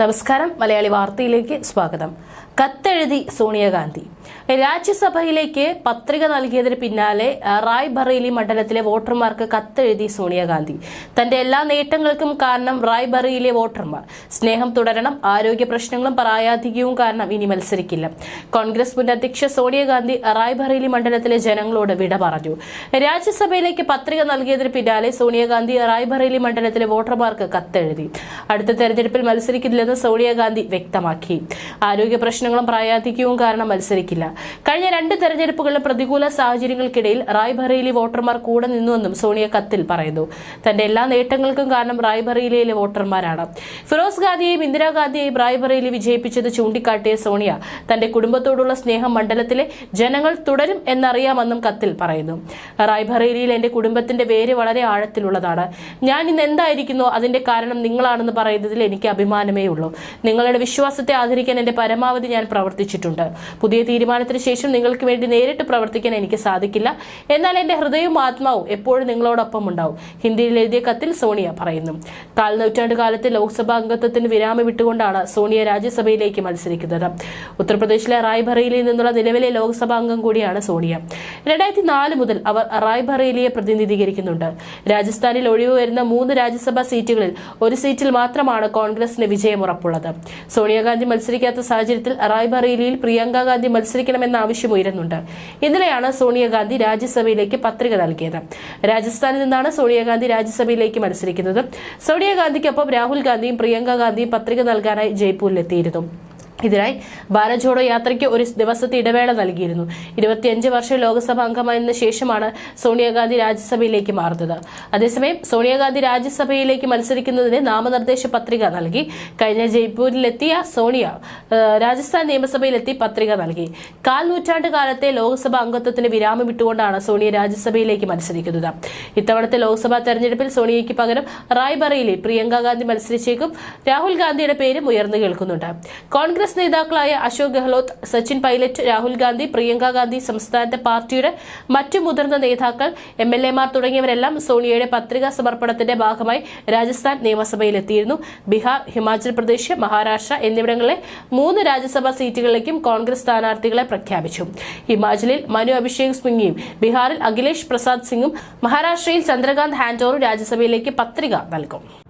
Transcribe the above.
നമസ്കാരം. മലയാളി വാർത്തയിലേക്ക് സ്വാഗതം. കത്തെഴുതി സോണിയാഗാന്ധി രാജ്യസഭയിലേക്ക് പത്രിക നൽകിയതിന് പിന്നാലെ റായ് ബറേലി മണ്ഡലത്തിലെ വോട്ടർമാർക്ക് കത്തെഴുതി സോണിയാഗാന്ധി തന്റെ എല്ലാ നേട്ടങ്ങൾക്കും കാരണം റായ് ബറേലിയിലെ വോട്ടർമാർ. സ്നേഹം തുടരണം ആരോഗ്യ പ്രശ്നങ്ങളും പരായാധികവും കാരണം ഇനി മത്സരിക്കില്ല. കോൺഗ്രസ് മുൻ അധ്യക്ഷ സോണിയാഗാന്ധി റായ് ബറേലി മണ്ഡലത്തിലെ ജനങ്ങളോട് വിട പറഞ്ഞു. രാജ്യസഭയിലേക്ക് പത്രിക നൽകിയതിന് പിന്നാലെ സോണിയാഗാന്ധി റായ് ബറേലി മണ്ഡലത്തിലെ വോട്ടർമാർക്ക് കത്തെഴുതി. അടുത്ത തെരഞ്ഞെടുപ്പിൽ മത്സരിക്കില്ലെന്ന് സോണിയാഗാന്ധി വ്യക്തമാക്കി. ആരോഗ്യ പ്രശ്നങ്ങളും പ്രായാധിക്യവും കാരണം മത്സരിക്കില്ല. കഴിഞ്ഞ രണ്ട് തെരഞ്ഞെടുപ്പുകളിലെ പ്രതികൂല സാഹചര്യങ്ങൾക്കിടയിൽ റായ്ബറേലി വോട്ടർമാർ കൂടെ നിന്നുവെന്നും സോണിയ കത്തിൽ പറയുന്നു. തന്റെ എല്ലാ നേട്ടങ്ങൾക്കും കാരണം റായ്ബറേലിയിലെ വോട്ടർമാരാണ്. ഫിറോസ് ഗാന്ധിയെയും ഇന്ദിരാഗാന്ധിയെയും റായ്ബറേലി വിജയിപ്പിച്ചത് ചൂണ്ടിക്കാട്ടിയ സോണിയ തന്റെ കുടുംബത്തോടുള്ള സ്നേഹം മണ്ഡലത്തിലെ ജനങ്ങൾ തുടരും എന്നറിയാമെന്നും കത്തിൽ പറയുന്നു. റായ്ബറേലിയിൽ എന്റെ കുടുംബത്തിന്റെ വേര് വളരെ ആഴത്തിലുള്ളതാണ്. ഞാൻ ഇന്ന് എന്തായിരിക്കുന്നു? അതിന്റെ കാരണം നിങ്ങളാണെന്ന് പറയുന്നതിൽ എനിക്ക് അഭിമാനമേ ഉള്ളൂ. നിങ്ങളുടെ വിശ്വാസത്തെ ആദരിക്കാൻ എന്റെ പരമാവധി ഞാൻ പ്രവർത്തിച്ചിട്ടുണ്ട്. പുതിയ തീരുമാനത്തിന് ശേഷം നിങ്ങൾക്ക് വേണ്ടി നേരിട്ട് പ്രവർത്തിക്കാൻ എനിക്ക് സാധിക്കില്ല. എന്നാൽ എന്റെ ഹൃദയവും ആത്മാവും എപ്പോഴും നിങ്ങളോടൊപ്പം ഉണ്ടാവും. ഹിന്ദിയിൽ എഴുതിയ കത്തിൽ സോണിയ പറയുന്നു. കാൽ നൂറ്റാണ്ട് കാലത്തെ ലോക്സഭാ അംഗത്വത്തിന് വിരാമം വിട്ടുകൊണ്ടാണ് സോണിയ രാജ്യസഭയിലേക്ക് മത്സരിക്കുന്നത്. ഉത്തർപ്രദേശിലെ റായ്ബറേലിയിൽ നിന്നുള്ള നിലവിലെ ലോക്സഭാ അംഗം കൂടിയാണ് സോണിയ. രണ്ടായിരത്തി നാല് മുതൽ അവർ റായ്ബറേലിയെ പ്രതിനിധീകരിക്കുന്നുണ്ട്. രാജസ്ഥാനിൽ ഒഴിവ് വരുന്ന മൂന്ന് രാജ്യസഭാ സീറ്റുകളിൽ ഒരു സീറ്റിൽ മാത്രമാണ് കോൺഗ്രസിന് വിജയം ഉറപ്പുള്ളത്. സോണിയാഗാന്ധി മത്സരിക്കാത്ത സാഹചര്യത്തിൽ റായ്ബറേലിയിൽ പ്രിയങ്ക ഗാന്ധി മത്സരിക്കണമെന്ന ആവശ്യം ഉയരുന്നുണ്ട് ഇന്നലെയാണ് സോണിയാഗാന്ധി രാജ്യസഭയിലേക്ക് പത്രിക നൽകിയത്. രാജസ്ഥാനിൽ നിന്നാണ് സോണിയാഗാന്ധി രാജ്യസഭയിലേക്ക് മത്സരിക്കുന്നത്. സോണിയാഗാന്ധിക്കൊപ്പം രാഹുൽ ഗാന്ധിയും പ്രിയങ്ക ഗാന്ധിയും പത്രിക നൽകാനായി ജയ്പൂരിലെത്തിയിരുന്നു. ഇതിനായി ഭാരത് ജോഡോ യാത്രയ്ക്ക് ഒരു ദിവസത്തെ ഇടവേള നൽകിയിരുന്നു. ഇരുപത്തിയഞ്ച് വർഷം ലോക്സഭ അംഗമായതിനു ശേഷമാണ് സോണിയാഗാന്ധി രാജ്യസഭയിലേക്ക് മാറുന്നത്. അതേസമയം സോണിയാഗാന്ധി രാജ്യസഭയിലേക്ക് മത്സരിക്കുന്നതിന് നാമനിർദ്ദേശ പത്രിക നൽകി. കഴിഞ്ഞ ജയ്പൂരിലെത്തിയ സോണിയ രാജസ്ഥാൻ നിയമസഭയിലെത്തി പത്രിക നൽകി. കാൽ നൂറ്റാണ്ട് കാലത്തെ ലോക്സഭാ അംഗത്വത്തിന് വിരാമം വിട്ടുകൊണ്ടാണ് സോണിയ രാജ്യസഭയിലേക്ക് മത്സരിക്കുന്നത്. ഇത്തവണത്തെ ലോക്സഭാ തെരഞ്ഞെടുപ്പിൽ സോണിയയ്ക്ക് പകരം റായ്ബറയിലെ പ്രിയങ്ക ഗാന്ധി മത്സരിച്ചേക്കും. രാഹുൽ ഗാന്ധിയുടെ പേരും ഉയർന്നു കേൾക്കുന്നുണ്ട്. കോൺഗ്രസ് നേതാക്കളായ അശോക് ഗെഹ്ലോത്ത് സച്ചിൻ പൈലറ്റ് രാഹുൽ ഗാന്ധി പ്രിയങ്ക ഗാന്ധി സംസ്ഥാനത്തെ പാർട്ടിയുടെ മറ്റു മുതിർന്ന നേതാക്കൾ എം എൽ എമാർ തുടങ്ങിയവരെല്ലാം സോണിയയുടെ പത്രികാ സമർപ്പണത്തിന്റെ ഭാഗമായി രാജസ്ഥാൻ നിയമസഭയിലെത്തിയിരുന്നു. ബീഹാർ ഹിമാചൽ പ്രദേശ് മഹാരാഷ്ട്ര എന്നിവിടങ്ങളിലെ മൂന്ന് രാജ്യസഭാ സീറ്റുകളിലേക്കും കോൺഗ്രസ് സ്ഥാനാർത്ഥികളെ പ്രഖ്യാപിച്ചു. ഹിമാചലിൽ മനു അഭിഷേക് സിംഗിയും ബീഹാറിൽ അഖിലേഷ് പ്രസാദ് സിംഗും മഹാരാഷ്ട്രയിൽ ചന്ദ്രകാന്ത് ഹാൻഡോറും രാജ്യസഭയിലേക്ക് പത്രിക നൽകും.